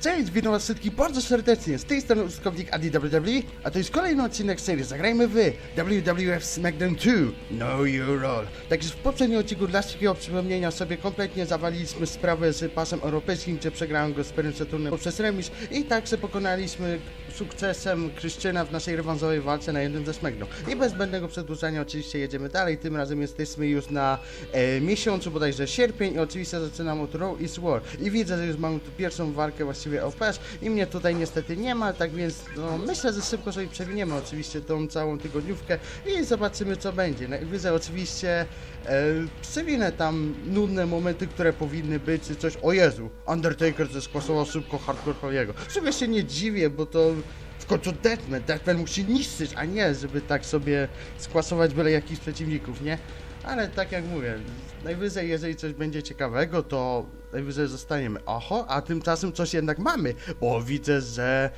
Cześć, witam was wszystkich bardzo serdecznie. Z tej strony użytkownik ADWW, a to jest kolejny odcinek serii Zagrajmy w WWF SmackDown 2 Know Your Role. Także w poprzednim odcinku dla szybkiego przypomnienia sobie kompletnie zawaliliśmy sprawę z pasem europejskim, gdzie przegrałem go z Perem Saturnem poprzez remis i także pokonaliśmy sukcesem Kryszczyna w naszej rewanżowej walce na jednym ze SmackDown. I bez zbędnego przedłużania oczywiście jedziemy dalej, tym razem jesteśmy już na e, miesiącu, bodajże sierpień i oczywiście zaczynam od Raw is War. I widzę, że już mamy tu pierwszą walkę właściwie o PES i mnie tutaj niestety nie ma, tak więc no, myślę, że szybko sobie przewiniemy oczywiście tą całą tygodniówkę i zobaczymy co będzie. Najwyżej oczywiście e, przewinę tam nudne momenty, które powinny być, czy coś, o Jezu, Undertaker zeskłasował szybko Hardcore Holly'ego. W sumie się nie dziwię, bo to w końcu Deathman, Deathman musi niszczyć, a nie, żeby tak sobie skłasować byle jakichś przeciwników, nie? Ale tak jak mówię, najwyżej jeżeli coś będzie ciekawego, to najwyżej zostaniemy. Oho, a tymczasem coś jednak mamy, bo widzę, że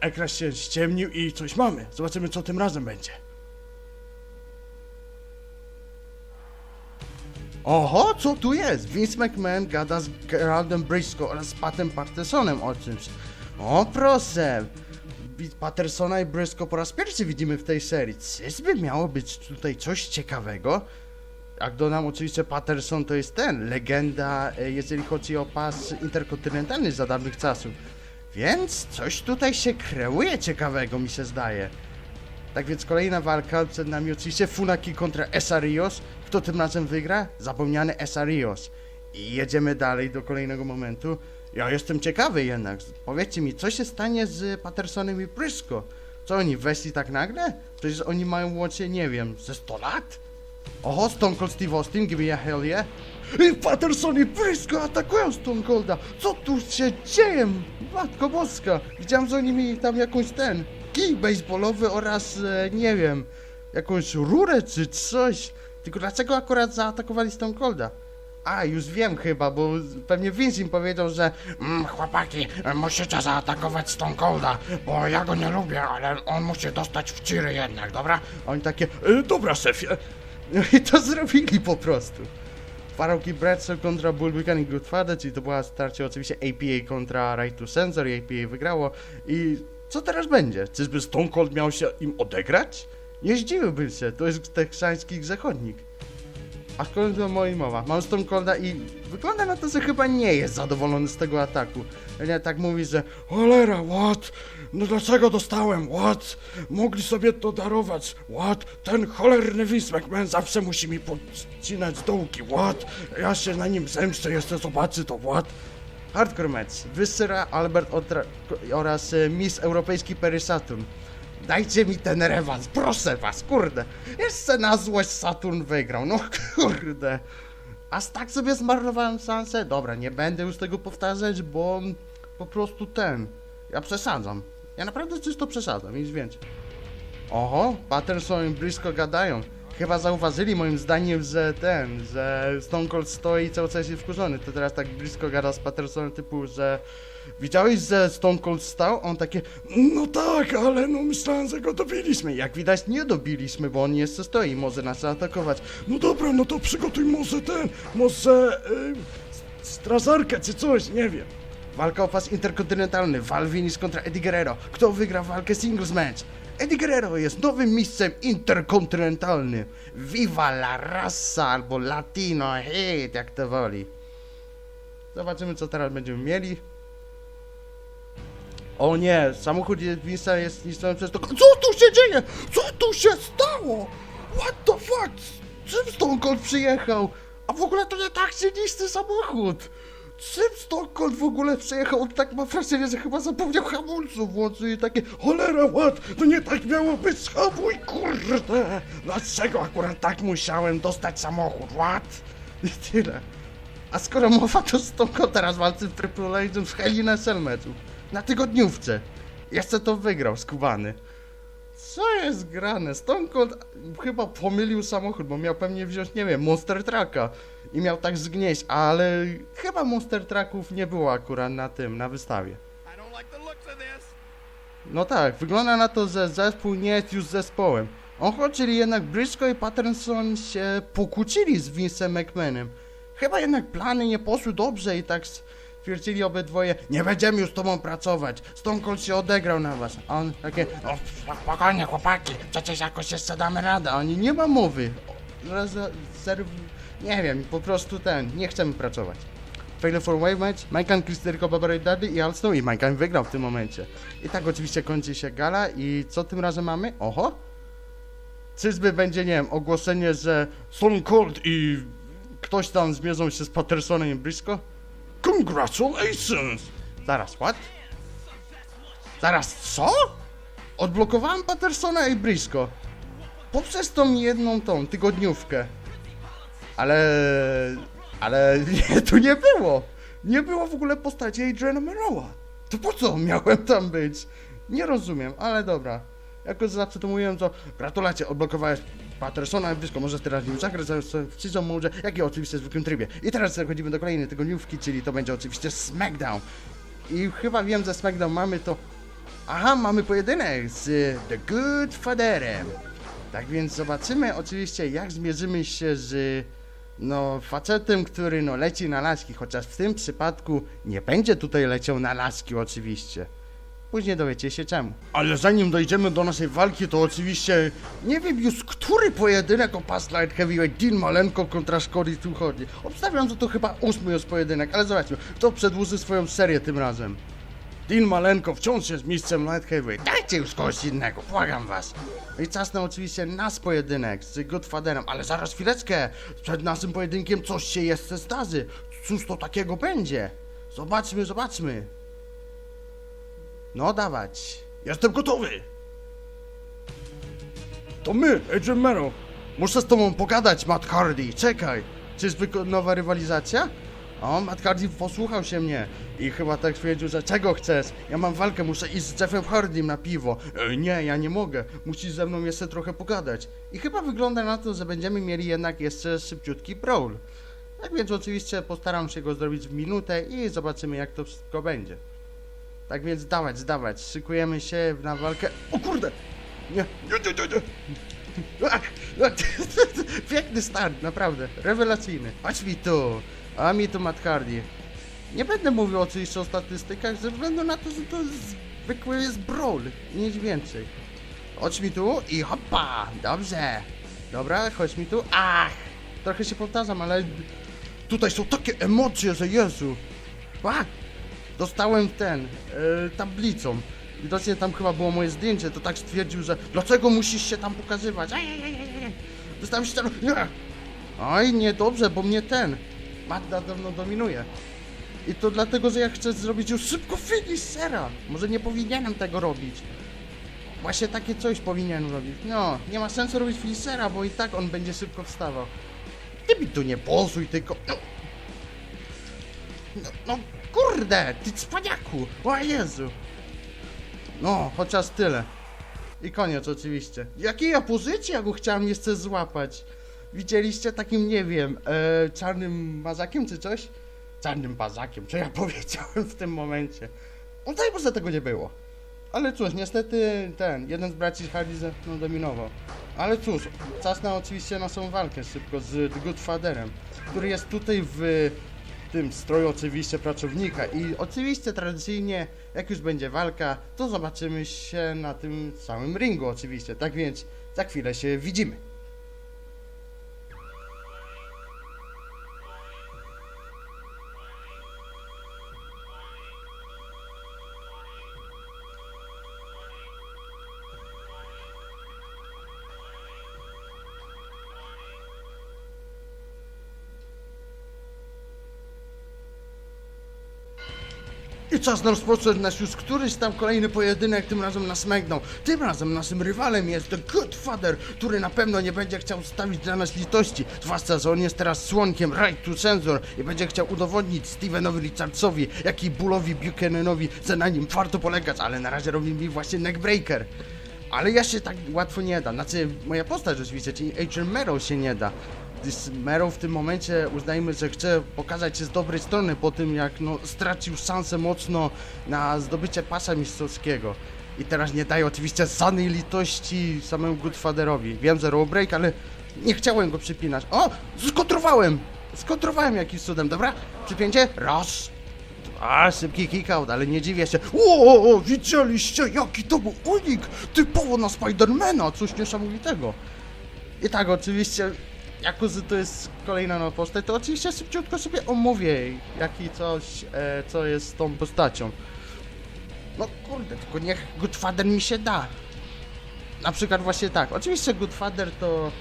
ekran się ściemnił i coś mamy. Zobaczymy co tym razem będzie. Oho, co tu jest? Vince McMahon gada z Geraldem Briscoe oraz Patem Pattersonem o czymś. O proszę! Pattersona i Briscoe po raz pierwszy widzimy w tej serii. Czyżby miało być tutaj coś ciekawego? Jak dodam, oczywiście Patterson to jest ten, legenda, e, jeżeli chodzi o pas interkontynentalny za dawnych czasów. Więc coś tutaj się kreuje ciekawego, mi się zdaje. Tak więc kolejna walka, przed nami oczywiście Funaki kontra Esarios. Kto tym razem wygra? Zapomniany Esarios. I jedziemy dalej do kolejnego momentu. Ja jestem ciekawy jednak. Powiedzcie mi, co się stanie z Pattersonem i Briscoe? Co oni weszli tak nagle? Przecież oni mają łącznie, nie wiem, ze 100 lat? Oho, Stone Cold Steve Austin, give me a hell yeah. I Patterson i Briscoe atakują Stone Colda. Co tu się dzieje? Matko Boska. Widziałem, że oni mieli tam jakąś ten kij baseballowy oraz, e, nie wiem, jakąś rurę czy coś. Tylko dlaczego akurat zaatakowali Stone Colda? A, już wiem chyba, bo pewnie Vince im powiedział, że Mm, chłopaki, musicie zaatakować Stone Colda, bo ja go nie lubię, ale on musi dostać w ciry jednak, dobra? oni takie, e, dobra szefie. No i to zrobili po prostu. Farauki Bradshaw kontra Bull Buchanan i Goodfather, czyli to była starcie oczywiście APA kontra Right to Sensor i APA wygrało. I co teraz będzie? Czyżby Stone Cold miał się im odegrać? Nie zdziwiłbym się, to jest teksański zachodnik. A skąd to moja mowa? Mam Stone Colda i wygląda na to, że chyba nie jest zadowolony z tego ataku. Nie tak mówi, że Cholera, what? No dlaczego dostałem, what? Mogli sobie to darować, what? Ten cholerny Vince McMahon zawsze musi mi podcinać dołki, what? Ja się na nim zemszczę, jeszcze zobaczy to, what? Hardcore match. Wysyra Albert Otra oraz e, Miss Europejski Perry Saturn. Dajcie mi ten rewans, proszę was, kurde. Jeszcze na złość Saturn wygrał, no kurde. Aż tak sobie zmarnowałem szansę? Dobra, nie będę już tego powtarzać, bo po prostu ten. Ja przesadzam. Ja naprawdę czysto przesadzam, nic więcej. Oho, Patterson i Briscoe gadają. Chyba zauważyli moim zdaniem, że ten, że Stone Cold stoi cały czas jest wkurzony. To teraz tak blisko gada z Pattersonem typu, że widziałeś, że Stone Cold stał? On takie, no tak, ale no myślałem, że go dobiliśmy. Jak widać nie dobiliśmy, bo on jeszcze stoi, może nas zaatakować. No dobra, no to przygotuj może ten, może y, strażarkę czy coś, nie wiem. Walka o pas interkontynentalny, Val Venis kontra Eddie Guerrero. Kto wygra walkę singles match? Eddie Guerrero jest nowym mistrzem interkontynentalnym. Viva la raza albo latino hit, jak to woli. Zobaczymy, co teraz będziemy mieli. O nie, samochód jest zniszczony przez to. Co tu się dzieje? Co tu się stało? What the fuck? Czym Stone Cold przyjechał? A w ogóle to nie tak się niszczy samochód. Czym Cold w ogóle przyjechał? On tak ma wrażenie, że chyba zapomniał hamulców włączył i takie Cholera, what? To nie tak miało być, schabuj, kurde! Dlaczego akurat tak musiałem dostać samochód, what? i tyle. A skoro mowa, to Stone Cold teraz walczy w Triple H w Hell in a Cell meczu. Na tygodniówce. Jeszcze to wygrał, skubany. Co jest grane? Stone Cold chyba pomylił samochód, bo miał pewnie wziąć, nie wiem, Monster Trucka i miał tak zgnieść, ale chyba Monster Trucków nie było akurat na tym, na wystawie. No tak, wygląda na to, że zespół nie jest już zespołem. Oho, czyli jednak Briscoe i Patterson się pokłócili z Vince'em McMahonem. Chyba jednak plany nie poszły dobrze i tak stwierdzili obydwoje, nie będziemy już z tobą pracować. Stone Cold się odegrał na was. A on takie, no spokojnie chłopaki, przecież jakoś jeszcze damy radę. A oni, nie ma mowy. Nie wiem, po prostu ten, nie chcemy pracować. Failure for Wave Match, Majkan, Chris Jericho, Barbara Daddy i Alston i Majkan wygrał w tym momencie. I tak oczywiście kończy się gala i co tym razem mamy? Oho! Czyżby będzie, nie wiem, ogłoszenie, że Stone Cold i ktoś tam zmierzą się z Pattersonem i Briscoe? Congratulations! Zaraz, what? Zaraz, co? Odblokowałem Pattersona i Briscoe. Poprzez tą jedną tą tygodniówkę. Ale... Ale nie, tu nie było. Nie było w ogóle postaci Adriana Meroła. To po co miałem tam być? Nie rozumiem, ale dobra. Jako że zawsze to mówiłem, to gratulacje, odblokowałeś i Briscoe. Możesz teraz nim zagrać w Season Mode, jak i oczywiście w zwykłym trybie. I teraz przechodzimy do kolejnej tygodniówki, czyli to będzie oczywiście SmackDown. I chyba wiem, że SmackDown mamy to... Aha, mamy pojedynek z The Good Fatherem. Tak więc zobaczymy oczywiście, jak zmierzymy się z... No, facetem, który no leci na laski, chociaż w tym przypadku nie będzie tutaj leciał na laski oczywiście. Później dowiecie się czemu. Ale zanim dojdziemy do naszej walki, to oczywiście Nie wiem już, który pojedynek o Light Heavyweight Dean Malenko kontra Scotty tu chodzi. Obstawiam, że to chyba ósmy już pojedynek, ale zobaczmy, kto przedłuży swoją serię tym razem. Dean Malenko wciąż jest mistrzem Light Heavyweight. Dajcie już kogoś innego, błagam was. No i czas na oczywiście nas pojedynek z Godfatherem, ale zaraz chwileczkę. Przed naszym pojedynkiem coś się jeszcze zdarzy. Cóż to takiego będzie? Zobaczmy, zobaczmy. No dawać. Jestem gotowy! To my, Adrian Mero. Muszę z tobą pogadać, Matt Hardy. Czekaj. Czyżby ko- nowa rywalizacja? O, Matt Hardy posłuchał się mnie i chyba tak stwierdził, że czego chcesz? Ja mam walkę, muszę iść z Jeffem Hardym na piwo. E, nie, ja nie mogę. Musisz ze mną jeszcze trochę pogadać. I chyba wygląda na to, że będziemy mieli jednak jeszcze szybciutki brawl. Tak więc oczywiście postaram się go zrobić w minutę i zobaczymy jak to wszystko będzie. Tak więc dawać, dawać. Szykujemy się na walkę. O kurde! Nie, nie, nie, nie, nie. Ach, ach, Piękny start, naprawdę. Rewelacyjny. Chodź mi tu. A mi tu Matt Hardy. Nie będę mówił oczywiście o statystykach, ze względu na to, że to zwykły jest brawl. i Nic więcej. Chodź mi tu i hoppa. Dobrze. Dobra, chodź mi tu. Ach. Trochę się powtarzam, ale tutaj są takie emocje, że Jezu. A! Dostałem ten, e, tablicą. Widocznie tam chyba było moje zdjęcie, to tak stwierdził, że dlaczego musisz się tam pokazywać? Dostałem się tam... Oj, niedobrze, bo mnie ten... Magda dawno dominuje. I to dlatego, że ja chcę zrobić już szybko finish sera. Może nie powinienem tego robić. Właśnie takie coś powinienem robić. No, nie ma sensu robić finishera, bo i tak on będzie szybko wstawał. Ty mi tu nie posuj, tylko... No, no kurde, ty cwaniaku! O Jezu! No, chociaż tyle. I koniec oczywiście. Jakiej ja pozycji, ja go chciałem jeszcze złapać? Widzieliście takim, nie wiem, e, czarnym mazakiem czy coś? Czarnym bazakiem, co ja powiedziałem w tym momencie? No daj Boże, tego nie było. Ale cóż, niestety ten, jeden z braci Hardy ze mną dominował. Ale cóż, czas na oczywiście naszą walkę szybko z The Godfatherem, który jest tutaj w tym stroju oczywiście pracownika i oczywiście tradycyjnie, jak już będzie walka, to zobaczymy się na tym samym ringu oczywiście, tak więc za chwilę się widzimy. I czas na rozpocząć nasz już któryś tam kolejny pojedynek, tym razem na SmackDown. Tym razem naszym rywalem jest The Godfather, który na pewno nie będzie chciał stawić dla nas litości. Zwłaszcza, że on jest teraz członkiem Right to Censor i będzie chciał udowodnić Stevenowi Richardsowi, jak i Bullowi Buchananowi, że na nim warto polegać, ale na razie robi mi właśnie neckbreaker. Ale ja się tak łatwo nie da. Znaczy, moja postać oczywiście, czyli Adrian Mero się nie da. Mero w tym momencie uznajmy, że chce pokazać się z dobrej strony po tym, jak no, stracił szansę mocno na zdobycie pasa mistrzowskiego. I teraz nie daje oczywiście żadnej litości samemu Goodfatherowi. Wiem, że roll break, ale nie chciałem go przypinać. O! Skontrowałem! Skontrowałem jakimś cudem, dobra? Przypięcie? Raz, A, szybki kick-out, ale nie dziwię się. O, o, widzieliście jaki to był unik? Typowo na Spidermana, coś niesamowitego. I tak, oczywiście, jako że to jest kolejna nowa postać, to oczywiście szybciutko sobie omówię jaki coś, e, co jest z tą postacią. No kurde, tylko niech Goodfather mi się da. Na przykład właśnie tak, oczywiście Goodfather to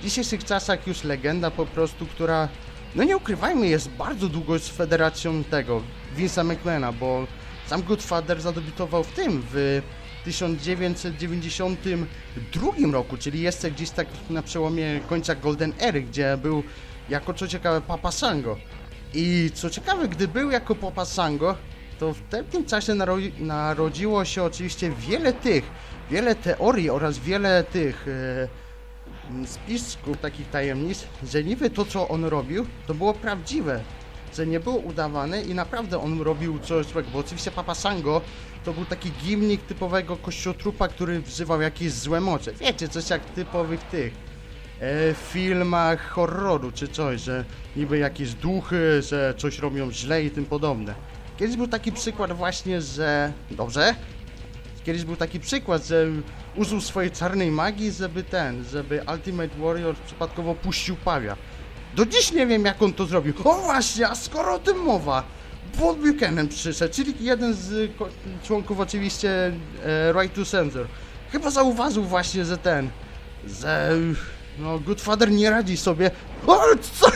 w dzisiejszych czasach już legenda po prostu, która, no nie ukrywajmy, jest bardzo długo z federacją tego, Vince'a McMahona, bo sam Goodfather zadebiutował w tym, w 1992 roku, czyli jeszcze gdzieś tak na przełomie końca Golden Ery, gdzie był jako co ciekawe Papa Sango. I co ciekawe, gdy był jako Papa Sango, to w tym czasie naro- narodziło się oczywiście wiele tych, wiele teorii oraz wiele tych e, m, spisków, takich tajemnic, że niby to co on robił, to było prawdziwe, że nie było udawane i naprawdę on robił coś złego, bo oczywiście Papa Sango to był taki gimnik typowego kościotrupa, który wzywał jakieś złe moce. Wiecie, coś jak typowych tych e, filmach horroru czy coś, że niby jakieś duchy, że coś robią źle i tym podobne. Kiedyś był taki przykład właśnie, że... Dobrze? Kiedyś był taki przykład, że użył swojej czarnej magii, żeby ten, żeby Ultimate Warrior przypadkowo puścił pawia. Do dziś nie wiem, jak on to zrobił. O właśnie, a skoro o tym mowa, Paul Buchanan przyszedł, czyli jeden z członków oczywiście e, Right to Censor. Chyba zauważył właśnie, że ten, że no Goodfather nie radzi sobie. O, co,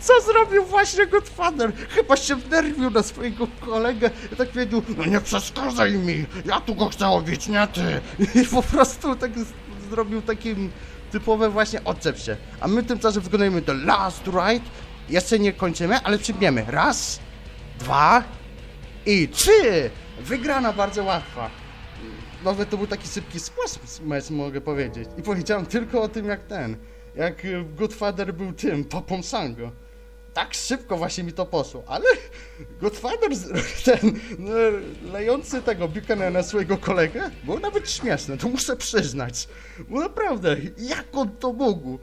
co zrobił właśnie Goodfather? Chyba się wnerwił na swojego kolegę tak powiedział, No nie przeszkadzaj mi, ja tu go chcę obić, nie ty. i po prostu tak zrobił takim typowe właśnie odczep się. A my tymczasem wykonujemy The Last Ride. Jeszcze nie kończymy, ale przybniemy. Raz, dwa i trzy! Wygrana bardzo łatwa. Nawet to był taki szybki mecz, mogę powiedzieć. I powiedziałem tylko o tym jak ten, jak y, Godfather był tym, papą Sango. Tak szybko właśnie mi to poszło, ale Godfather, ten no, lejący tego Buchanana swojego kolegę, było nawet śmieszne, to muszę przyznać. Bo naprawdę, jak on to mógł?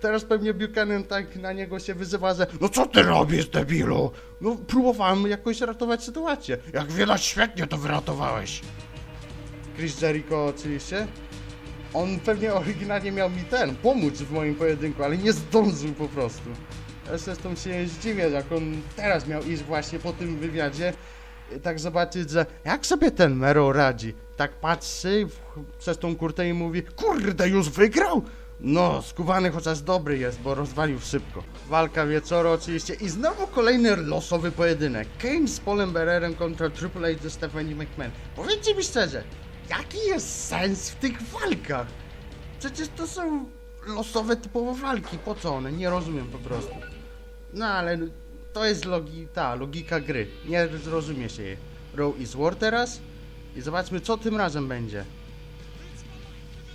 Teraz pewnie Buchanan tak na niego się wyzywa, że No co ty robisz, debilu? no próbowałem jakoś ratować sytuację. Jak widać świetnie to wyratowałeś. Chris Jericho oczywiście. On pewnie oryginalnie miał mi ten, pomóc w moim pojedynku, ale nie zdążył po prostu. Zresztą się zdziwię, jak on teraz miał iść właśnie po tym wywiadzie, tak zobaczyć, że jak sobie ten Mero radzi. Tak patrzy przez tą kurtę i mówi, kurde, już wygrał? No, skubany chociaż dobry jest, bo rozwalił szybko. Walka wieczoru oczywiście i znowu kolejny losowy pojedynek. Kane z Polem Bererem kontra Triple H ze Stephanie McMahon. Powiedzcie mi szczerze, jaki jest sens w tych walkach? Przecież to są losowe typowo walki, po co one? Nie rozumiem po prostu. No ale to jest logi ta logika gry. Nie zrozumie się jej. Row is war teraz i zobaczmy co tym razem będzie.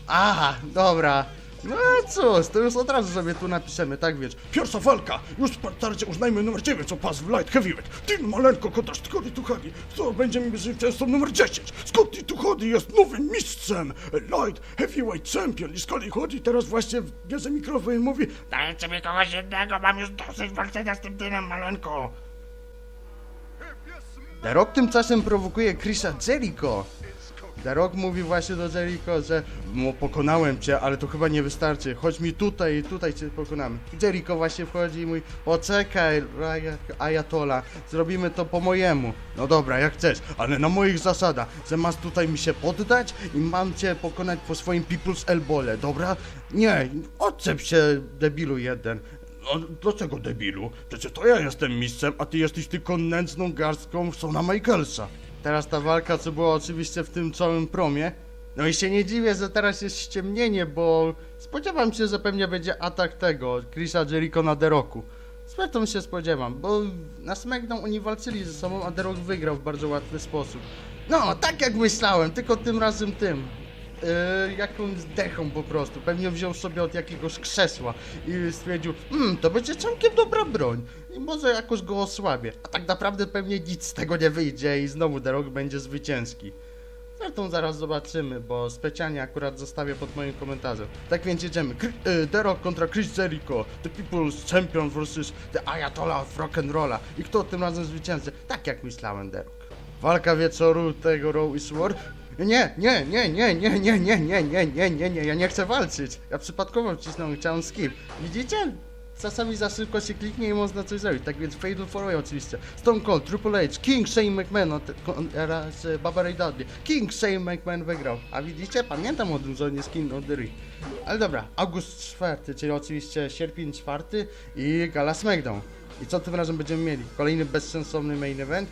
Aha, dobra. No cóż, to już od razu sobie tu napiszemy, tak wiesz. Pierwsza walka, już w partarcie uznajmy numer 9, co pas w light heavyweight. Tin Malenko kontra Scotty Tuchadi. Co będziemy mierzyć często numer 10. Scotty Tuchadi jest nowym mistrzem. Light heavyweight champion. I Scotty chodzi teraz właśnie bierze mikrofon i mówi Dajcie mi kogoś innego, mam już dosyć walczenia z tym Dinem Malenko. The Rock tymczasem prowokuje Chrisa Jericho. The Rock mówi właśnie do Jericho, że no, pokonałem cię, ale to chyba nie wystarczy. Chodź mi tutaj i tutaj cię pokonamy. Jericho właśnie wchodzi i mówi, poczekaj, Ayatola, zrobimy to po mojemu. No dobra, jak chcesz, ale na moich zasadach, że masz tutaj mi się poddać i mam cię pokonać po swoim People's Elbole, dobra? Nie, odczep się, debilu jeden. No, dlaczego debilu? Przecież to ja jestem mistrzem, a ty jesteś tylko nędzną garstką Sona Michaelsa. Teraz ta walka, co była oczywiście w tym całym promie. No i się nie dziwię, że teraz jest ściemnienie, bo spodziewam się, że pewnie będzie atak tego, Chrisa Jericho na Deroku. Zresztą się spodziewam, bo na SmackDown oni walczyli ze sobą, a Derok wygrał w bardzo łatwy sposób. No, tak jak myślałem, tylko tym razem tym. Yy, jakąś dechą po prostu. Pewnie wziął sobie od jakiegoś krzesła i stwierdził, hmm, to będzie całkiem dobra broń i może jakoś go osłabię. A tak naprawdę pewnie nic z tego nie wyjdzie i znowu The Rock będzie zwycięski. Zresztą zaraz zobaczymy, bo specjalnie akurat zostawię pod moim komentarzem. Tak więc jedziemy. Kry- y, The Rock kontra Chris Jericho. The People's Champion versus The Ayatollah of Rock'n'Rolla. I kto tym razem zwycięży? Tak jak myślałem, The Rock. Walka wieczoru tego Raw is War. Nie, nie, nie, nie, nie, nie, nie, nie, nie, nie, nie, nie, ja nie chcę walczyć. Ja przypadkowo wcisnąłem, chciałem skip. Widzicie? Czasami za szybko się kliknie i można coś zrobić. Tak więc Fatal 4 oczywiście. Stone Cold, Triple H, King Shane McMahon no, oraz e, Baba Ray Dudley. King Shane McMahon wygrał. A widzicie? Pamiętam o on jest King of the. Ale dobra, August 4, czyli oczywiście sierpień 4 i Gala SmackDown. I co tym razem będziemy mieli? Kolejny bezsensowny main event?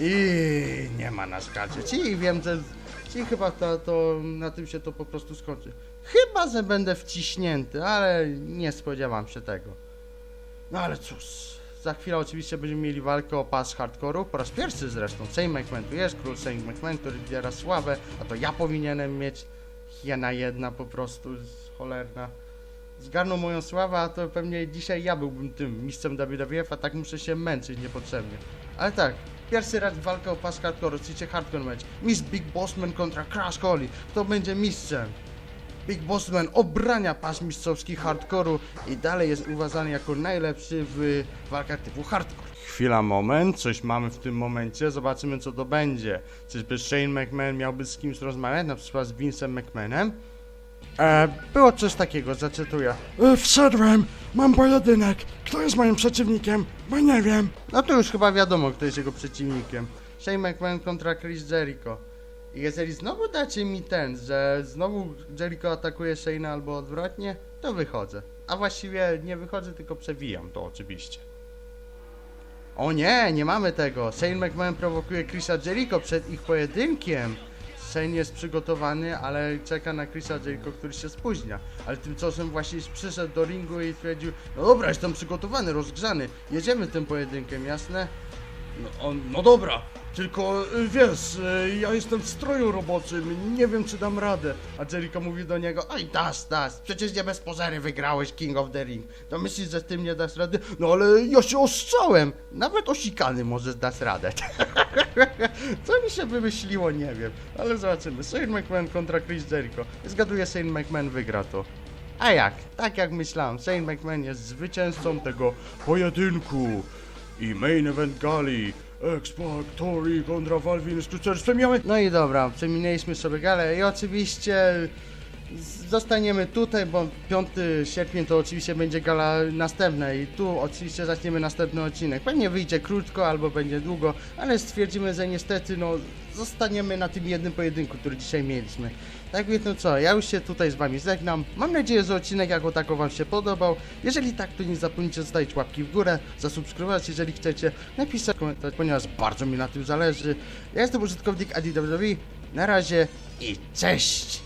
I nie ma na zgadzie. I wiem, że ci chyba to, to na tym się to po prostu skończy. Chyba, że będę wciśnięty, ale nie spodziewam się tego. No ale cóż, za chwilę oczywiście będziemy mieli walkę o pas hardcore'u, po raz pierwszy zresztą. Shane McMahon tu jest, król Shane McMahon, który zbiera sławę, a to ja powinienem mieć hiena jedna po prostu, cholerna. Zgarnął moją sławę, a to pewnie dzisiaj ja byłbym tym mistrzem WWF, a tak muszę się męczyć niepotrzebnie. Ale tak, pierwszy raz walka o pas hardcore, oczywiście hardcore match. Miss Big Bossman kontra Crash Holly. Kto będzie mistrzem? Big Bossman obrania pas mistrzowski hardkoru i dalej jest uważany jako najlepszy w walkach typu hardcore. Chwila, moment, coś mamy w tym momencie, zobaczymy co to będzie. Czyżby Shane McMahon miałby z kimś rozmawiać, na przykład z Vince'em McMahonem? E, było coś takiego, zacytuję. E, Wszedłem, mam pojedynek. Kto jest moim przeciwnikiem? Bo nie wiem. No to już chyba wiadomo, kto jest jego przeciwnikiem. Shane McMahon kontra Chris Jericho. I jeżeli znowu dacie mi ten, że znowu Jericho atakuje Shane'a albo odwrotnie, to wychodzę. A właściwie nie wychodzę, tylko przewijam to oczywiście. O nie, nie mamy tego. Shane McMahon prowokuje Chrisa Jericho przed ich pojedynkiem. Shane jest przygotowany, ale czeka na Chrisa Jericho, który się spóźnia. Ale tymczasem właśnie przyszedł do ringu i stwierdził, no dobra, jestem przygotowany, rozgrzany, jedziemy tym pojedynkiem, jasne? No, no dobra, tylko y, wiesz, y, ja jestem w stroju roboczym, nie wiem czy dam radę. A Jericho mówi do niego, oj das, das, przecież nie bez pozery wygrałeś King of the Ring. To myślisz, że z tym nie dasz rady? No ale ja się ostrzałem, nawet osikany możesz dać radę. Co mi się wymyśliło, nie wiem, ale zobaczymy. Shane McMahon kontra Chris Jericho. Zgaduję, Shane McMahon wygra to. A jak? Tak jak myślałem, Shane McMahon jest zwycięzcą tego Pojedynku i main event gali. X-Pac, Tori kontra z kluczerstwem miałem... No i dobra, przeminęliśmy sobie galę i oczywiście zostaniemy tutaj, bo 5 sierpień to oczywiście będzie gala następna i tu oczywiście zaczniemy następny odcinek. Pewnie wyjdzie krótko albo będzie długo, ale stwierdzimy, że niestety no zostaniemy na tym jednym pojedynku, który dzisiaj mieliśmy. Tak więc no co, ja już się tutaj z wami żegnam. Mam nadzieję, że odcinek jako tako wam się podobał. Jeżeli tak, to nie zapomnijcie zostawić łapki w górę, zasubskrybować, jeżeli chcecie, napisać komentarz, ponieważ bardzo mi na tym zależy. Ja jestem użytkownik ADWW. Na razie i cześć!